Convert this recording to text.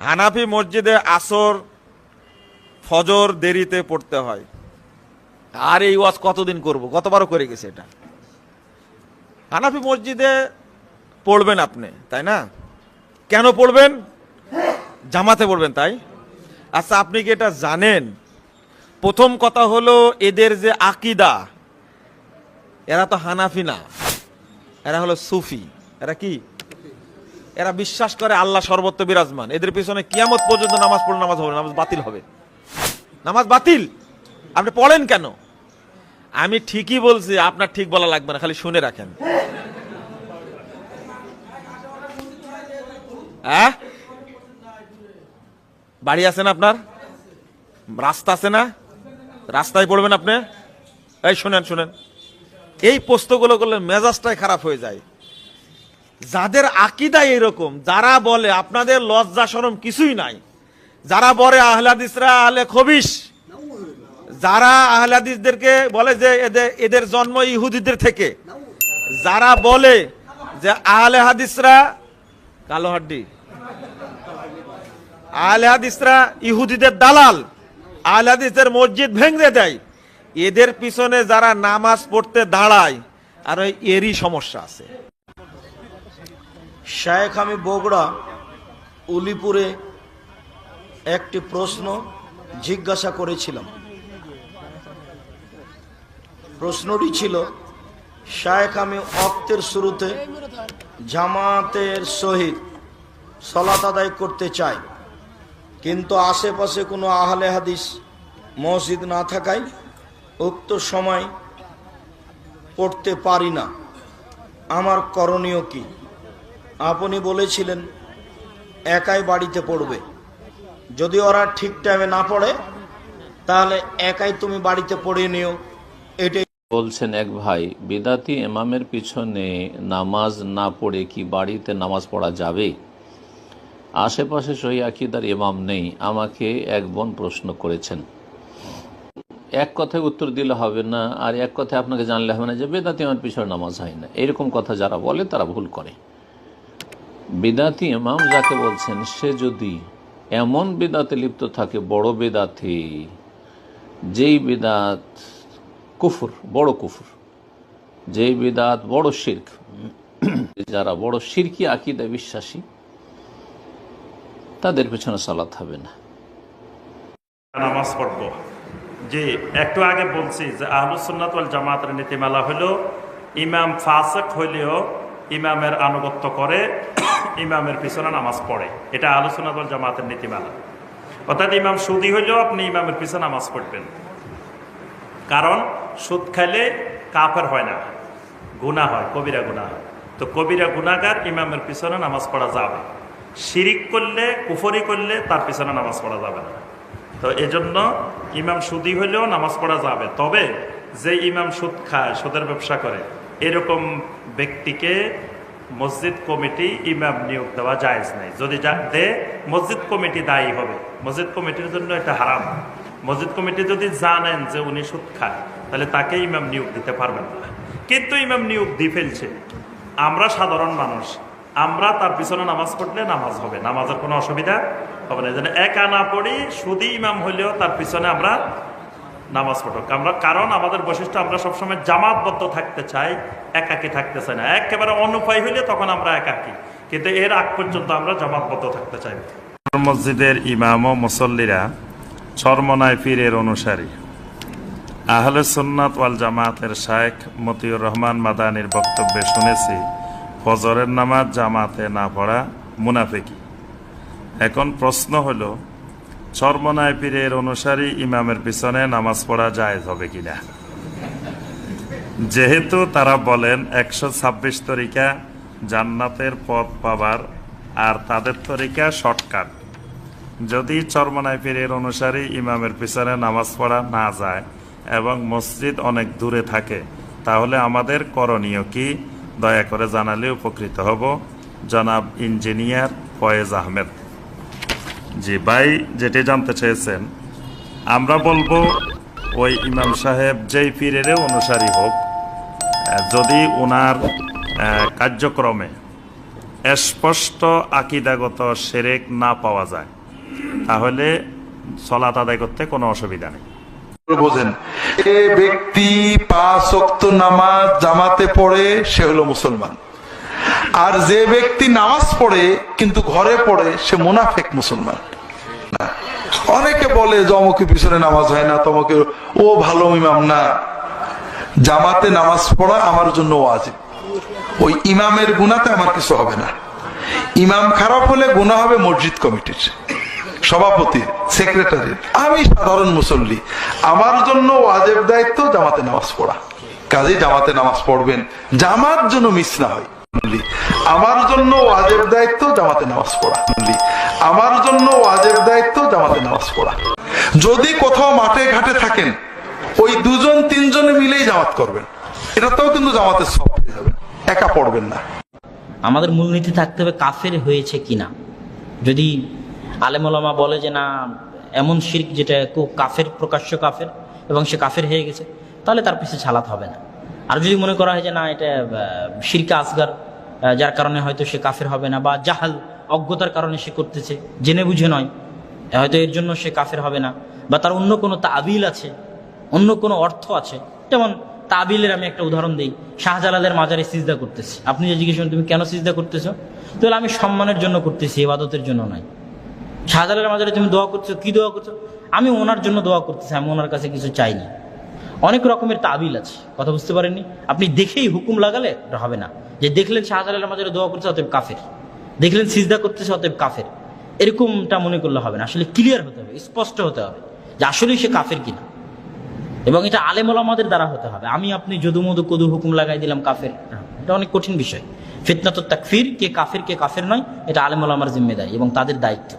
হানাফি মসজিদে আসর ফজর দেরিতে পড়তে হয়। আর এই ওয়াজ কতদিন করব? কতবারও করে গেছে এটা? হানাফি মসজিদে পড়বেন আপনি তাই না? কেন পড়বেন? জামাতে পড়বেন তাই? আচ্ছা আপনি কি এটা জানেন? প্রথম কথা হলো এদের যে আকিদা এরা তো হানাফি না। এরা হলো সুফি। এরা কি? এরা বিশ্বাস করে আল্লাহ সর্বত্র বিরাজমান। এদের পিছনে কিয়ামত পর্যন্ত নামাজ পড়লে নামাজ হবে নামাজ বাতিল হবে। নামাজ বাতিল? আপনি পড়েন কেন? আমি ঠিকই বলছি, আপনার ঠিক বলা লাগবে না, খালি শুনে রাখেন। হ্যাঁ? বাড়ি আছে না আপনার? রাস্তা আছে না? রাস্তায় পড়বেন আপনি? এই শুনেন শুনেন। এই পোস্তগুলো করলে মেজাজটাই খারাপ হয়ে যায়। যাদের আকিদা এরকম, যারা বলে আপনাদের লজ্জা সরম কিছুই নাই, যারা বলে আহলাদিসরা আহলে খবিস যারা আহলাদিসদেরকে বলে যে এদের এদের জন্ম ইহুদিদের থেকে, যারা বলে যে আহলে হাদিসরা কালো হাড্ডি, আহলে হাদিসরা ইহুদিদের দালাল, আহলে হাদিসের মসজিদ ভেঙে দেয়, এদের পিছনে যারা নামাজ পড়তে দাঁড়ায়, আর ওই এরই সমস্যা আছে। শায়েখ আমি বগুড়া, উলিপুরে একটি প্রশ্ন জিজ্ঞাসা করেছিলাম। প্রশ্নটি ছিল শায়েখ আমি অক্তের শুরুতে জামাতের সহিত সলাত আদায় করতে চাই, কিন্তু আশেপাশে কোনো আহলে হাদিস মসজিদ না থাকায় উক্ত সময় পড়তে পারি না। আমার করণীয় কি? আপনি বলেছিলেন, একাই বাড়িতে পড়বে। যদি ওরা ঠিক টাইমে না পড়ে, তাহলে একাই তুমি বাড়িতে পড়ে নিও। এটাই বলছেন এক ভাই, বিদাতি এমামের পিছনে নামাজ না পড়ে কি বাড়িতে নামাজ পড়া যাবে? আশেপাশে সহি আকিদার ইমাম নেই, আমাকে এক বোন প্রশ্ন করেছেন। এক কথায় উত্তর দিলে হবে না, আর এক কথায় আপনাকে জানলে হবে না যে বেদাতি আমার পিছনে নামাজ হয় না। এরকম কথা যারা বলে, তারা ভুল করে। বিদাতি ইমাম যাকে বলছেন, সে যদি এমন বেদাতে লিপ্ত থাকে, বড় বেদাতে, যেই বেদাত কুফুর, বড় কুফুর, যেই বেদাত বড় শির্ক, যারা বড় শিরকি আকিদায় বিশ্বাসী, তাদের পেছনে সালাত হবে না। নামাজ পড়ব। যে একটু আগে বলছি যে আহলুসুন্নাত জামাতের নীতিমালা হলো, ইমাম ফাসেক হইলেও ইমামের আনুগত্য করে ইমামের পিছনে নামাজ পড়ে। এটা আলোচনা দল জামাতের নীতিমালা। অর্থাৎ ইমাম সুদি হইলেও আপনি ইমামের পিছনে নামাজ পড়বেন। কারণ, সুদ খাইলে কাফের হয় না। গুণা হয়, কবিরা গুণা হয়। তো কবিরা গুণাগার ইমামের পিছনে নামাজ পড়া যাবে। শিরিক করলে, কুফরি করলে তার পিছনে নামাজ পড়া যাবে না। তো এজন্য ইমাম সুদি হইলেও নামাজ পড়া যাবে। তবে যে ইমাম সুদ খায়, সুদের ব্যবসা করে, এরকম ব্যক্তিকে মসজিদ কমিটি ইমাম নিয়োগ দেওয়া জায়েজ নাই। যদি দে মসজিদ কমিটি দায়ী হবে। মসজিদ কমিটির জন্য এটা হারাম। মসজিদ কমিটি যদি জানেন যে উনি সুদ খায়, তাহলে তাকে ইমাম নিয়োগ দিতে পারবেন না। কিন্তু ইমাম নিয়োগ দিয়ে ফেলছে। আমরা সাধারণ মানুষ। আমরা তার পিছনে নামাজ পড়লে নামাজ হবে। নামাজের কোনো অসুবিধা হবে না। যেন একা না পড়ি শুধু ইমাম হইলেও তার পিছনে আমরা নামাজ পড়ক। আমরা কারণ আমাদের বৈশিষ্ট্য, আমরা সবসময় জামাতবদ্ধ থাকতে চাই, একাকি থাকতে চাই না। একেবারে অনুপায় হইলে তখন আমরা একাকি। কিন্তু এর আগ পর্যন্ত আমরা জামাতবদ্ধ থাকতে চাই মসজিদের ইমাম ও মুসল্লিরা চরমনায় পীরের অনুসারী। আহলে সুন্নাত ওয়াল জামাতের শায়েখ মতিউর রহমান মাদানির বক্তব্যে শুনেছি, ফজরের নামাজ জামাতে না পড়া মুনাফেকি। এখন প্রশ্ন হলো চরমনায় পীরের অনুসারী ইমামের পিছনে নামাজ পড়া জায়েজ হবে কিনা? যেহেতু তারা বলেন একশো ছাব্বিশ তরিকা জান্নাতের পথ পাবার আর তাদের তরিকা শর্টকাট। যদি চরমনায় পীরের অনুসারী ইমামের পিছনে নামাজ পড়া না যায় এবং মসজিদ অনেক দূরে থাকে, তাহলে আমাদের করণীয় কি? দয়া করে জানালে উপকৃত হব জনাব ইঞ্জিনিয়ার ফয়েজ আহমেদ। জি, ভাই যেটি জানতে চেয়েছেন, আমরা বলব ওই ইমাম সাহেব যেই পীরের অনুসারী হোক যদি ওনার কার্যক্রমে স্পষ্ট আকিদাগত সেরেক না পাওয়া যায়, তাহলে সলাত আদায় করতে কোনো অসুবিধা নেই। বোঝেন ব্যক্তি পাঁচ নামাজ জামাতে পড়ে, সে হলো মুসলমান। আর যে ব্যক্তি নামাজ পড়ে, কিন্তু ঘরে পড়ে, সে মুনাফেক মুসলমান। অনেকে বলে যে অমুকের পিছনে নামাজ হয় না, তমকে, ও ভালো ইমাম না। জামাতে নামাজ পড়া আমার জন্য ওয়াজিব। ওই ইমামের গুণাতে আমার কিছু হবে না। ইমাম খারাপ হলে গুণা হবে মসজিদ কমিটির, সভাপতির, সেক্রেটারির। আমি সাধারণ মুসল্লি। আমার জন্য ওয়াজেব দায়িত্ব জামাতে নামাজ পড়া। কাজেই জামাতে নামাজ পড়বেন। জামাত যেন মিস না হয়। আমার জন্য ওয়াজেব দায়িত্ব জামাতে নামাজ পড়া। আমার জন্য ওয়াজেব দায়িত্ব জামাতে নামাজ পড়া। যদি কোথাও মাঠে ঘাটে থাকেন, ওই দুজন, তিনজনে মিলেই জামাত করবেন। এটাতেও কিন্তু জামাতের সব পেয়ে যাবেন একা পড়বেন না। আমাদের মূলনীতি থাকতে হবে কাফের হয়েছে কিনা। যদি আলেমলামা বলে যে না, এমন শির্ক যেটা খুব কাফের, প্রকাশ্য কাফের, এবং সে কাফের হয়ে গেছে, তাহলে তার পিছিয়ে ছালাত হবে না। আর যদি মনে করা হয় যে না, এটা শিরকে আসগার যার কারণে হয়তো সে কাফের হবে না বা জাহাল অজ্ঞতার কারণে সে করতেছে, জেনে বুঝে নয়। হয়তো এর জন্য সে কাফের হবে না। বা তার অন্য কোনো তাবিল আছে, অন্য কোনো অর্থ আছে। যেমন তাবিলের আমি একটা উদাহরণ দিই, শাহজালালের মাজারে সিজদা করতেছি। আপনি যে জিজ্ঞেস তুমি কেন সিজদা করতেছো? তাহলে আমি সম্মানের জন্য করতেছি, ইবাদতের জন্য নয়। শাহজালালের মাজারে তুমি দোয়া করছ, কি দোয়া করছ? আমি ওনার জন্য দোয়া করতেছি, আমি ওনার কাছে কিছু চাইনি। অনেক রকমের তাবিল আছে। কথা বুঝতে পারেননি? আপনি দেখেই হুকুম লাগালে হবে না। যে দেখলেন শাহজালালের মাজারে দোয়া করছে অতএব কাফের। দেখলেন সিজদা করতেছে, অতএব কাফের। এরকমটা মনে করলে হবে না। আসলে ক্লিয়ার হতে হবে, স্পষ্ট হতে হবে যে আসলেই সে কাফের কিনা। এবং এটা আলেমল আমাদের দ্বারা হতে হবে। আমি আপনি যদু মধু কদু হুকুম লাগাই দিলাম কাফের। এটা অনেক কঠিন বিষয়। ফিতনাত তাকফির, কে কাফের কে কাফের নয়, এটা আলেমল আমার জিম্মেদারি এবং তাদের দায়িত্ব।